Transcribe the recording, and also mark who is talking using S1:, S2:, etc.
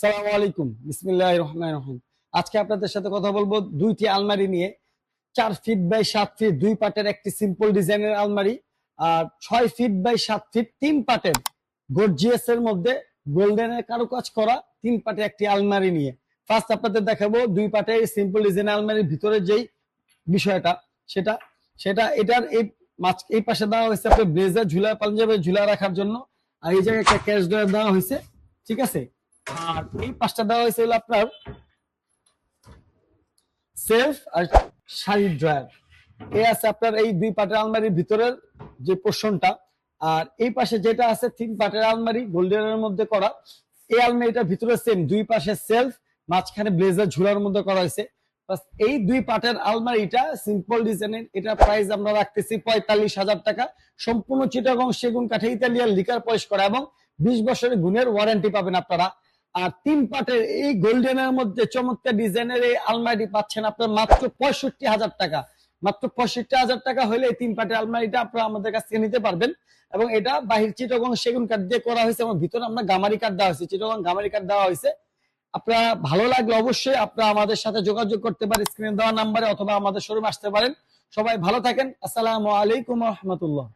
S1: সালামু আলাইকুম। বিসমিল্লাহ রহমান রহিম। আজকে আপনাদের সাথে কথা বলব দুইটি আলমারি নিয়ে। চার ফিট বাই সাত ফিট দুই পাটের একটি সিম্পল ডিজাইনের আলমারি আর ছয় ফিট বাই সাত ফিট তিন পাটের গর্জিয়াস এর মধ্যে গোল্ডেনের কারুকাজ করা তিন একটি আলমারি নিয়ে। ফার্স্ট আপনাদের দেখাবো দুই পাটে সিম্পল ডিজাইন আলমারির ভিতরে যেই বিষয়টা, সেটা সেটা, এটার এই মাছ, এই পাশে দেওয়া হয়েছে ব্লেজার, ঝুলা পাঞ্জাবে ঝুলা রাখার জন্য। আর এই জায়গায় একটা ক্যাশ দেওয়া হয়েছে, ঠিক আছে? আর এই পাঁচটা দেওয়া হয়েছে আপনার সেলফ আর শাড়ির ড্রয়ার। এই আছে আপনার এই দুই পাটের আলমারির ভিতরের যে পোর্শনটা। আর এই পাশে যেটা আছে, তিন পাটের আলমারি গোল্ডেনের মধ্যে করা। এই আলমারিটার ভিতরে সেম দুই পাশে সেলফ মাঝখানে ব্লেজার ঝুলার মধ্যে করা হয়েছে। এই দুই পাটের আলমারিটা সিম্পল ডিজাইনের এটা প্রাইস আমরা রাখতেছি পঁয়তাল্লিশ হাজার টাকা। সম্পূর্ণ চিটাগং সেগুন কাঠে ইতালিয়ান লিকার পয়স করা এবং বিশ বছরের গুণের ওয়ারেন্টি পাবেন আপনারা। আর তিন পাটের এই গোল্ডেনের মধ্যে চমৎকার ডিজাইনের এই আলমারিটি পাচ্ছেন আপনার মাত্র পঁয়ষট্টি হাজার টাকা। মাত্র পঁয়ষট্টি হাজার টাকা হলে এই তিন পাটের আলমারিটা আপনারা আমাদের কাছ থেকে নিতে পারবেন। এবং এটা বাহির চিটগং সেগুন কাঠ দিয়ে করা হয়েছে এবং ভিতরে আমরা গামারি কাঠ দেওয়া হয়েছে, চিটগং গামারি কাঠ দেওয়া হয়েছে। আপনারা ভালো লাগলে অবশ্যই আপনারা আমাদের সাথে যোগাযোগ করতে পারেন, স্ক্রিনে দেওয়া নাম্বারে অথবা আমাদের শোরুমে আসতে পারেন। সবাই ভালো থাকেন, আসসালামু আলাইকুম রহমতুল্লাহ।